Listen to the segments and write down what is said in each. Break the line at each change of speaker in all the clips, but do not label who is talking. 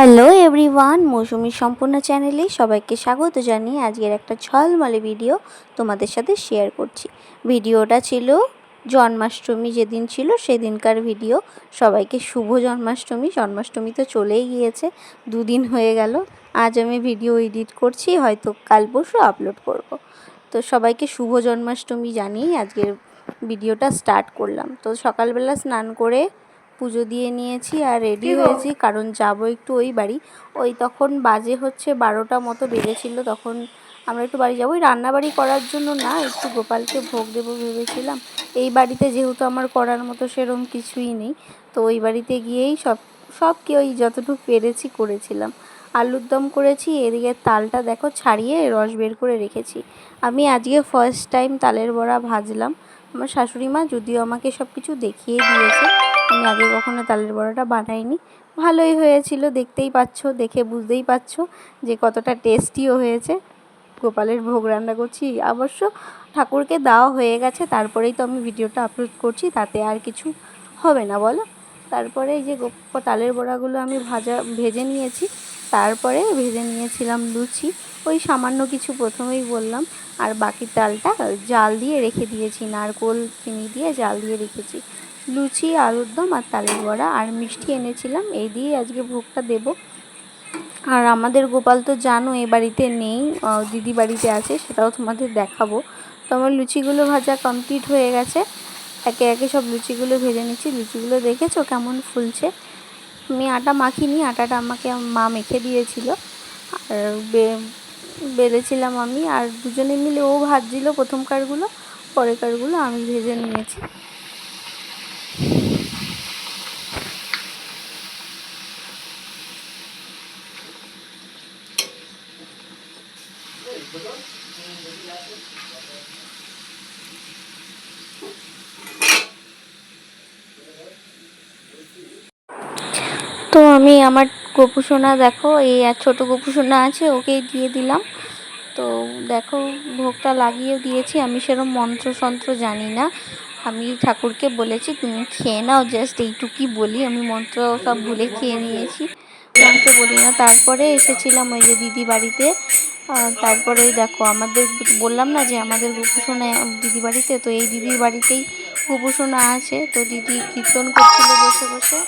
Hello everyone মৌসুমী সম্পূর্ণ চ্যানেলে সবাইকে স্বাগত জানিয়ে আজকের একটা ঝলমলে ভিডিও তোমাদের সাথে শেয়ার করছি। ভিডিওটা ছিল জন্মাষ্টমী, যেদিন ছিল সেদিনকার ভিডিও সবাইকে শুভ জন্মাষ্টমী জন্মাষ্টমী তো চলেই গিয়েছে, দুদিন হয়ে গেল। আজ আমি ভিডিও এডিট করছি, হয়তো কাল পরশু আপলোড করব। তো সবাইকে শুভ জন্মাষ্টমী জানিয়েই আজকের ভিডিওটা স্টার্ট করলাম। তো সকালবেলা স্নান করে পুজো দিয়ে নিয়েছি আর রেডি হয়েছি কারণ যাব একটু ওই বাড়ি। ওই তখন বাজে হচ্ছে বারোটা মতো বেজেছিল তখন আমরা একটু বাড়ি যাব। ওই রান্নাবাড়ি করার জন্য না একটু গোপালকে ভোগ দেবো ভেবেছিলাম। এই বাড়িতে যেহেতু আমার করার মতো সেরকম কিছুই নেই তো ওই বাড়িতে গিয়েই সব সব কি ওই যতটুকু পেরেছি করেছিলাম। আলুর দম করেছি এদিকে তালটা দেখো ছাড়িয়ে রস বের করে রেখেছি। আমি আজকে ফার্স্ট টাইম তালের বড়া ভাজলাম। আমার শাশুড়ি মা যদিও আমাকে সব কিছু দেখিয়ে দিয়েছে আমি আগে কখনো তালের বড়াটা বানাইনি। ভালোই হয়েছিল, দেখতেই পাচ্ছ, দেখে বুঝতেই পারছ যে কতটা টেস্টিও হয়েছে। গোপালের ভোগ রান্না করছি অবশ্য ঠাকুরকে দেওয়া হয়ে গেছে, তারপরেই তো আমি ভিডিওটা আপলোড করছি, তাতে আর কিছু হবে না, বলো? তারপরে এই যে তালের বড়াগুলো আমি ভাজা, ভেজে নিয়েছি, তারপরে ভেজে নিয়েছিলাম লুচি। ওই সামান্য কিছু প্রথমেই বললাম, আর বাকি তালটা জাল দিয়ে রেখে দিয়েছি, নারকোল চিনি দিয়ে জাল দিয়ে রেখেছি। লুচি, আলুর দম আর তালের বড়া আর মিষ্টি এনেছিলাম। এই দিয়ে আজকে ভোগটা দেব। আর আমাদের গোপাল তো জানো, এ বাড়িতে নেই দিদি বাড়িতে আছে, সেটাও তোমাদের দেখাবো। তো আমার লুচিগুলো ভাজা কমপ্লিট হয়ে গেছে। একে একে সব লুচিগুলো ভেজে নিচ্ছি। লুচিগুলো দেখেছ কেমন ফুলছে? আমি আটা মাখিনি, আটাটা আমাকে মা মেখে দিয়েছিল। আর বেলেছিলাম আমি। আর দুজনে মিলে ও ভাজছিল প্রথমকারগুলো, পরেকারগুলো, আমি ভেজে নিয়েছি। তো আমি আমার গোপুসোনা দেখো, এই ছোটো গোপুসোনা আছে, ওকেই দিয়ে দিলাম। তো দেখো, ভোগটা লাগিয়ে দিয়েছি। আমি সেরকম মন্ত্রসন্ত্র জানি না। আমি ঠাকুরকে বলেছি, তুমি খেয়ে নাও, জাস্ট এইটুকুই বলি। আমি মন্ত্র সব ভুলে খেয়ে নিয়েছি। মন্ত্র বলি না। তারপরে এসেছিলাম ওই যে দিদি বাড়িতে। তারপরে দেখো, আমাদের বললাম না যে আমাদের গোপুসোনা দিদি বাড়িতে, তো এই দিদির বাড়িতেই গোপুসোনা আছে। তো দিদি কীর্তন করছিল বসে বসে।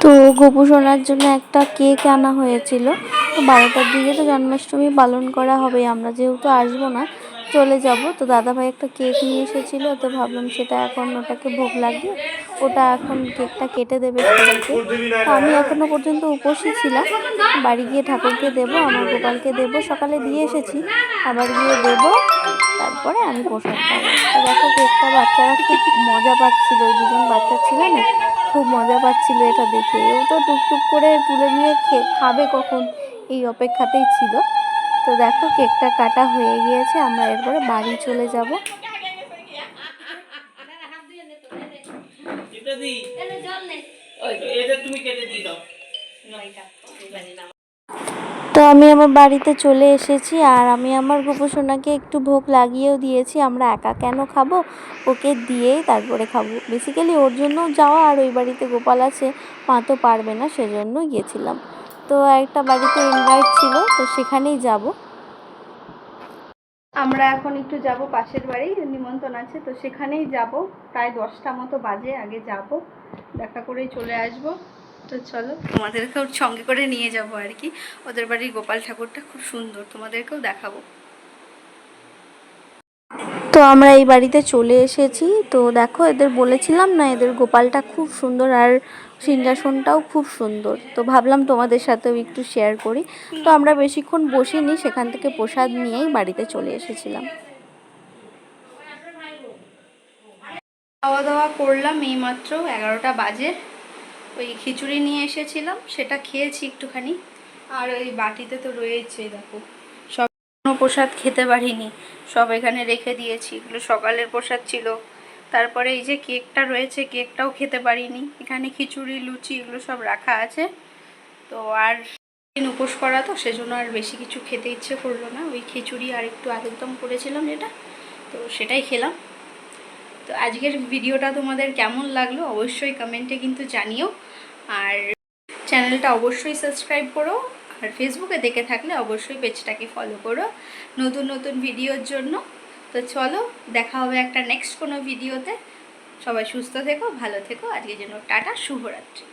তো গোপু জন্য একটা কেক আনা হয়েছিল। বারোটার দিকে তো জন্মাষ্টমী পালন করা হবে, আমরা যেহেতু আসব না, চলে যাব। তো দাদাভাই একটা কেক নিয়ে এসেছিল, তো ভাবলাম সেটা এখন ওটাকে ভোগ লাগিয়ে, ওটা এখন কেকটা কেটে দেবে তো আমি এখনও পর্যন্ত উপসী ছিলাম, বাড়ি গিয়ে ঠাকুরকে দেব, আমার গোপালকে দেব, সকালে দিয়ে এসেছি, আবার গিয়ে দেব, তারপরে আমি প্রসাদ পাবো তো দেখো কেকটা বাচ্চারা খুব মজা পাচ্ছিল, ওই দুজন বাচ্চা ছিল না, খুব মজা পাচ্ছিল এটা দেখে। ও তো টুকটুক করে তুলে নিয়ে খাবে কখন? এই অপেক্ষাতেই ছিল। তো দেখো কেকটা কাটা হয়ে গিয়েছে আমরা এরপরে বাড়ি চলে যাব। তো আমি আমার বাড়িতে চলে এসেছি আর আমি আমার গোপসোনাকে একটু ভোগ লাগিয়েও দিয়েছি। আমরা একা কেন খাব? ওকে দিয়েই তারপরে খাব। বেসিক্যালি ওর জন্য যাওয়া আর ওই বাড়িতে গোপাল আছে মা তো পারবে না সেজন্য গিয়েছিলাম। তো একটা বাড়িতে ইনভাইট ছিল তো সেখানেই যাব। আমরা এখন একটু যাব পাশের বাড়ি নিমন্ত্রণ আছে তো সেখানেই যাব। প্রায় দশটা মতো বাজে আগে যাব দেখা করেই চলে আসব। তো চলো তোমাদেরকেও সঙ্গে করে নিয়ে যাব আর কি। ওদের বাড়ির গোপাল ঠাকুরটা খুব সুন্দর তোমাদেরকেও দেখাবো। তো আমরা এই বাড়িতে চলে এসেছি। তো দেখো এদের বলেছিলাম না এদের গোপালটা খুব সুন্দর। আর সিংহাসনটাও খুব সুন্দর। তো ভাবলাম তোমাদের সাথেও একটু শেয়ার করি। তো আমরা বেশিক্ষণ বসিনি, সেখান থেকে প্রসাদ নিয়েই বাড়িতে চলে এসেছিলাম। খাওয়া দাওয়া করলাম এইমাত্র এগারোটা বাজে।
ওই খিচুড়ি নিয়ে এসেছিলাম, সেটা খেয়েছি একটুখানি। আর ওই বাটিতে তো রয়েছে, দেখো। সব প্রসাদ খেতে পারিনি। সব এখানে রেখে দিয়েছি। এগুলো সকালের প্রসাদ ছিল। তারপরে এই যে কেকটা রয়েছে, কেকটাও খেতে পারিনি। এখানে খিচুড়ি, লুচি এগুলো সব রাখা আছে। তো আর উপোস করা, তো সেজন্য আর বেশি কিছু খেতে ইচ্ছে করল না। ওই খিচুড়ি আর একটু আলুর দম করেছিলাম যেটা, তো সেটাই খেলাম। তো আজকের ভিডিওটা তোমাদের কেমন লাগল অবশ্যই কমেন্টে কিন্তু জানিও। আর চ্যানেলটা অবশ্যই সাবস্ক্রাইব করো। আর ফেসবুকে দেখে থাকলে অবশ্যই পেজটাকে ফলো করো। নতুন নতুন ভিডিওর জন্য। তো চলো, দেখা হবে একটা নেক্সট কোনো ভিডিওতে সবাই সুস্থ থেকো, ভালো থেকো। আজকের জন্য টাটা, শুভরাত্রি।